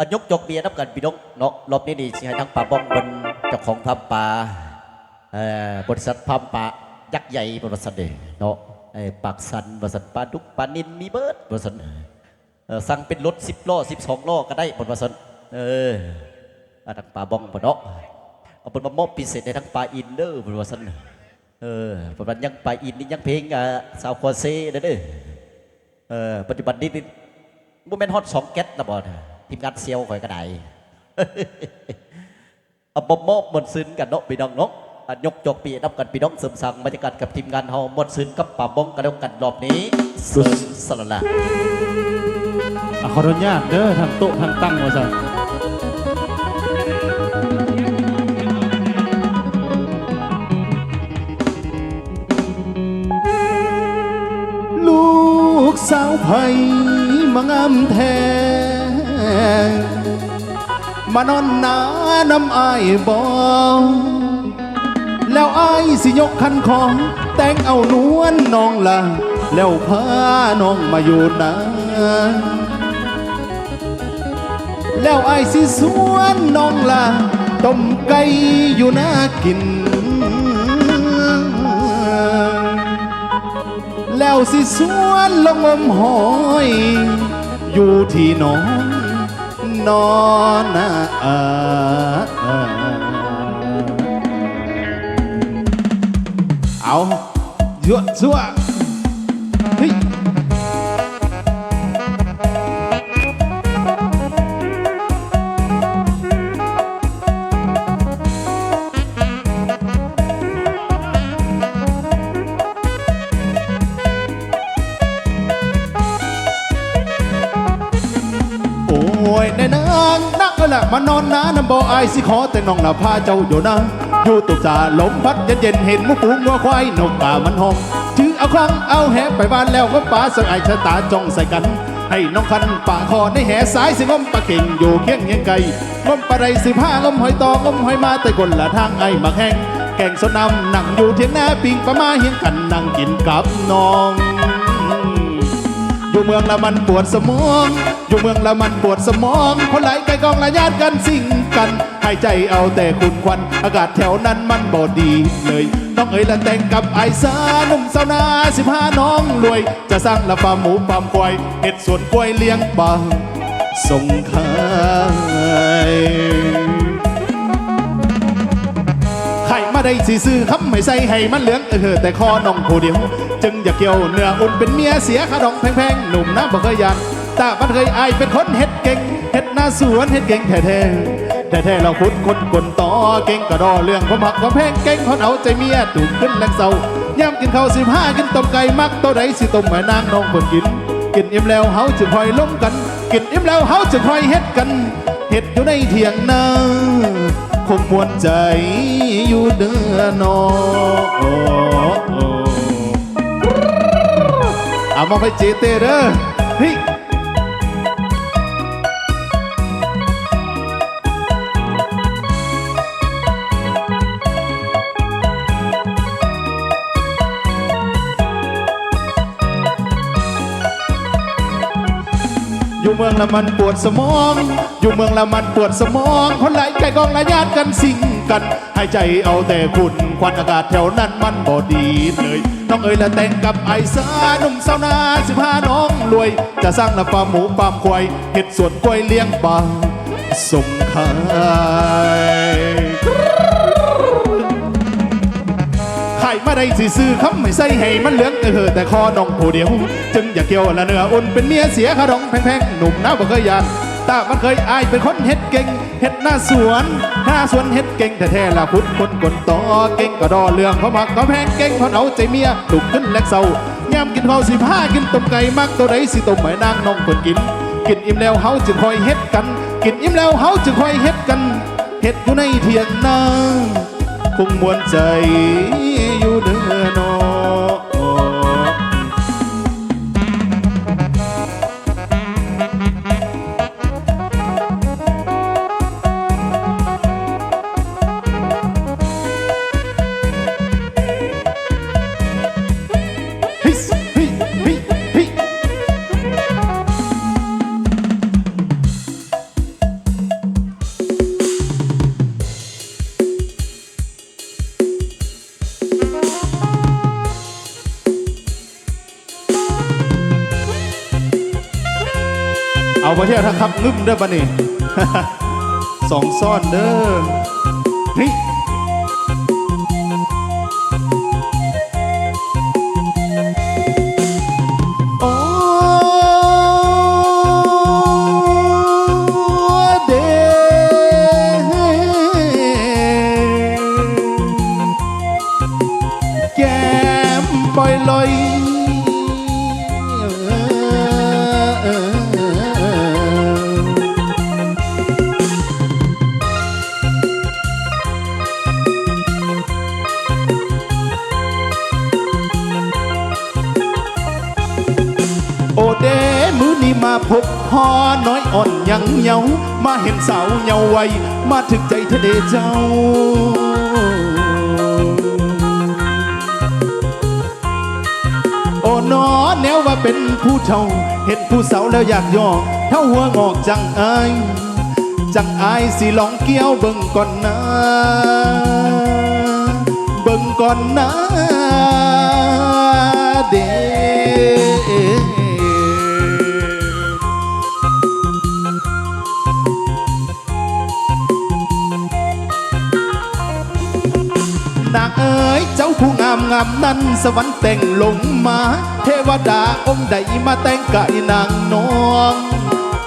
อันยกจกเบียร์นับกันพี่น้องเนาะรอบนี้ดีสิให้ทั้งป่าบ้องบนเจ้าของพัมป่าเอ่อบริษัทพัมป่ายักษ์ใหญ่บริษัทเดเนาะไอ้ปากสันบริษัทปลาดุกปลานินมีเบิร์ดบริษัทเออสั่งเป็นรถสิบล้อสิบสองล้อก็ได้บริษัทเอออันทั้งป่าบ้องบนเนาะเอาเป็นมามอบพิเศษในทั้งปลาอินเดอร์บริษัทเออปัจจุบันยังปลาอินนี่ยังเพลงอ่าสาวคอเซ่เด้อเอเออปัจจุบันนี้นี่บ่แม่นฮอตสองแก๊สนะบอล ทีมงานเซียวข่อยก็ได้เอาบ่มอบมนต์ซึนกันเนาะพี่น้องเนาะอะยกจกปีนับกันพี่น้องเสริมสังบรรยากาศกับทีมงานเฮามนต์ซึนกับป่าบ้องกันแล้วกันรอบนี้เสริมสละละอะขออนุญาตเด้อทางโต๊ะทางตั้งว่าซะลูกสาวไผ่มางามแท้ มานอนหนาน้ำอายบอแล้วอายสิยกคันของ แต่งเอานวลน้องละแล้วพาน้องมาอยู่นาแล้วไอ้สิสวนน้องละต้มไก่อยู่น่ากิน แล้วสิสวนลงอมหอย อยู่ที่น้อง นอนนะอาเอายั่วซั่ว ในนางนักก็แหละมานอนนะน้ำบ่ออายสิขอแต่น้องละพาเจ้าอยู่นะอยู่ตุกจ่าลมพัดเย็นเย็นเห็นหมูปูงัวควายนกกามันหองถือเอาครั้งเอาแหไปบ้านแล้วก็ป่าสักไอชะตาจ้องใส่กัน ให้น้องคันป่าคอในแห่สายสิงมปลาเก่งอยู่เคียงเงียงไก่งมปลาไรสิผ้างมหอยตองมหอยมาแต่คนละทางไอ้มักแห้งแกงสนำนั่งอยู่เทียงหน้าปิงปลามาเฮียงกันนั่งกินกับน้อง อยู่เมืองละมันปวดสมอง อยู่เมืองละมันปวดสมองคนไหลไกลกองละญาติกันสิ่งกันให้ใจเอาแต่คุณควัน อากาศแถวนั้นมันบ่ดีเลยน้องเอ๋ยละแต่งกับไอซาหนุ่มสาวนาสิบห้าน้องรวย จะสร้างละฟาร์มหมูฟาร์มควายเห็ดสวนกล้วยเลี้ยงบางส่งขายไข่มาได้สีซื้อคำไม่ใส่ให้มันเหลืองเออแต่คอน้องผู้เดียว จึงอยากเกี่ยวเนื้ออุ่นเป็นเมียเสียค่าดองแพงๆหนุ่มน้ำบ่เคยยันแต่มันเคยอายเป็นคนเฮ็ดเก่งเฮ็ดหน้าสวนเฮ็ดเก่งแท้ๆแต่แท้เราพุดคนกลต่อเก่งกระดอเรื่องความหักความแพงเก่งคนเอาใจเมียถูกขึ้นแรงเศร้าย่ำกินข้าวสิบห้ากินต้มไก่มักตัวใดสิต้มแม่นางน้องเพิ่นกิน กินอิ่มแล้วเฮาจึงคอยล้มกันกินอิ่มแล้วเฮาจึงคอยเฮ็ดกันเฮ็ดอยู่ในเถียงนาคงมวนใจอยู่เดือนอเอา มาไปเจเตเด้อเฮ้ยอยู่เมืองละมันปวดสมอง อยู่เมืองละมันปวดสมอง คนหลไก่กองละญาติกันสิ่งกัน ให้ใจเอาแต่คุณควันอากาศแถวนั้นมันบ่ดีเลย น้องเอ๋ยละแต่งกับไอ้ซาหนุ่มสาวนาสิบห้าน้องรวย จะสร้างละฟาร์มหมูฟาร์มควายเห็ดสวนกล้วยเลี้ยงบาส่งขายไข่มาได้สิซื้อคำไม่ใส่ให้มันเหลืองเออแต่คอน้องผู้เดียว จึงอย่าเกี่ยวละเนื้ออุ่นเป็นเมียเสียขาดองแพงๆหนุ่มน้าบ่เคยยาน ตามันเคยอายเป็นคนเฮ็ดเก่งเฮ็ดหน้าสวนหน้าสวนเฮ็ดเก่งแท้ๆละพุทธคนกลต่อเก่งก็ดอเรื่องเพราะมักก็แพงเก่งเพราะเอาใจเมียลุกขึ้นแลกเศร้ายามกินข้าวสิบห้ากินต้มไก่มักตัวใดสิต้มไม้นางน้องคนกิน กินอิ่มแล้วเฮาจึงคอยเฮ็ดกัน กินอิ่มแล้วเฮาจึงคอยเฮ็ดกันเฮ็ดอยู่ในเถียงนาคงมวนใจอยู่เดือนอ เอเที่ยวทักครับงึมเด้อปะนี่สองซ่อนเด้อเฮ้ย ยังเยามาเห็นสาวเยาว์วัยมาถึกใจเทเดเจ้า โอ้นอแนวว่าเป็นผู้เฒ่า เห็นผู้สาวแล้วอยากยอกเท่าหัวงอกจังอายจังอายสิลองเกี้ยวเบิ่งก่อนนะเบิ่งก่อนนะเด้ นางเอ๋ยเจ้าผู้งามงามนั้นสวรรค์แต่งลงมา เทวดาองค์ใดมาแต่งกายนางนอง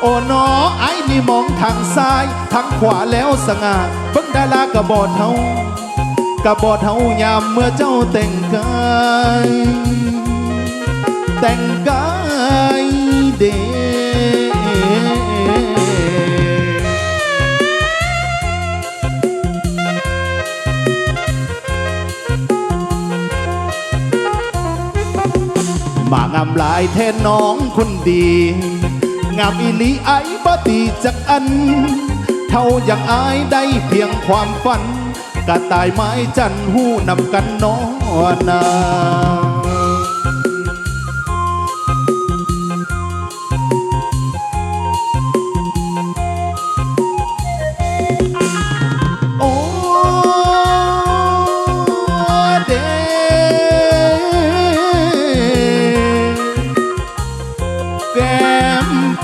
โอ้นอไอ้นี่มองทางซ้ายทางขวาแล้วสง่าเบิ่งดารากระบอดเฮากระบอดเฮายามเมื่อเจ้าแต่งกายแต่งกายเดายแทนน้องคนดี งามอีลีไอ้บ่ดีจักอัน เท่าอย่างอายได้เพียงความฝันกะตายไม้จันหูนำกันนอนา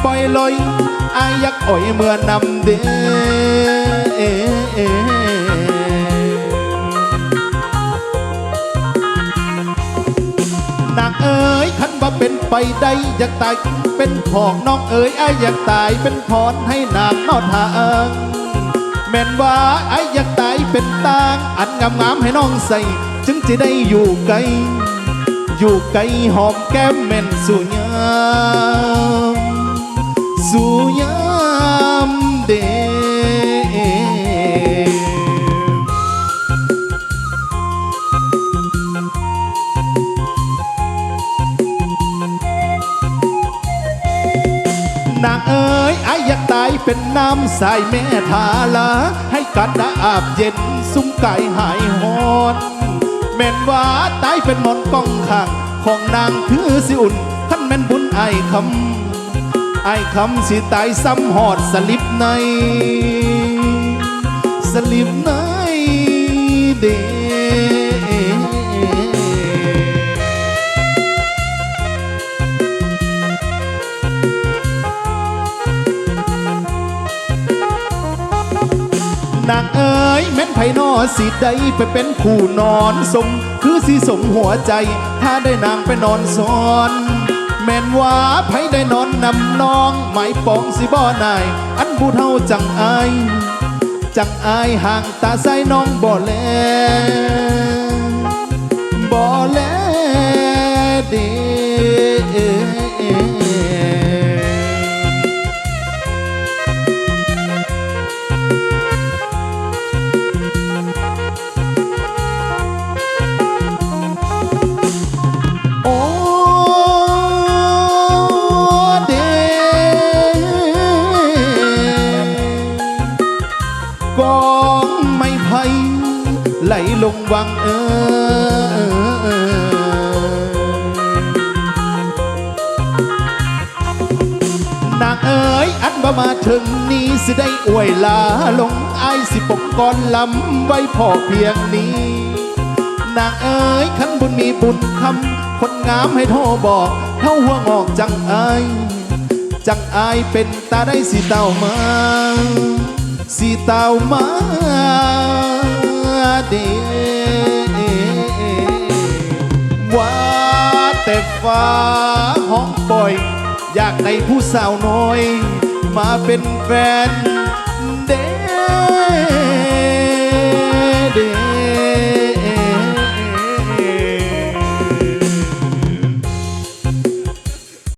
ล่อยลอยอายักอ่อยเมื่อนำเดนางเอ๋ยคันว่าเป็นไปได้อยากตายเป็นของน้องเอ๋ยอายอยากตายเป็นพรให้นางนอทางแม่นว่าไอ้อยากตายเป็นตางอันงามงามให้น้องใส่ จึงจะได้อยู่ไกล อยู่ไกลหอมแก้มแม่นสู่ยา สู่ยามเดนางเอ๋ยไอ้อยากตายเป็นน้ำสายแม่ทาลาให้กันดาอาบเย็นซุ้มไก่หายหอนแม่นว่าตายเป็นหมอนกองข้าง ของนางคือสิอุ่นท่านแม่นบุญไอคำ ไอ้คำสิตายซ้ำหอดสลิปใน สลิปในเดนางเอ๋ยแม่นไผนอสิได้ไปเป็นคู่นอนสม คือสิสมหัวใจ ถ้าได้นางไปนอนซ้อน แม่นว่าไผได้นอนนำน้องไม่ปองสิบ่นาย อันผู้เท่าจังอายจังอายห่างตาใส่น้องบ่แลบ่แลเด้ ลงวังเออนางเอ๋ยอันบ่มาถึงนี้สิได้อวยลาลงไอายสิปกกอนลำไว้พอเพียงนี้ นางเอ๋ยขันบุญมีบุญคำคนงามให้โทรบอกเท่าหัวงอกจังอายจังอายเป็นตาได้สีเต่ามา สีเต่ามา ดีว่าแต่ฟ้าห้องบ่อย อยากได้ผู้สาวน้อย มาเป็นแฟนเด้เด้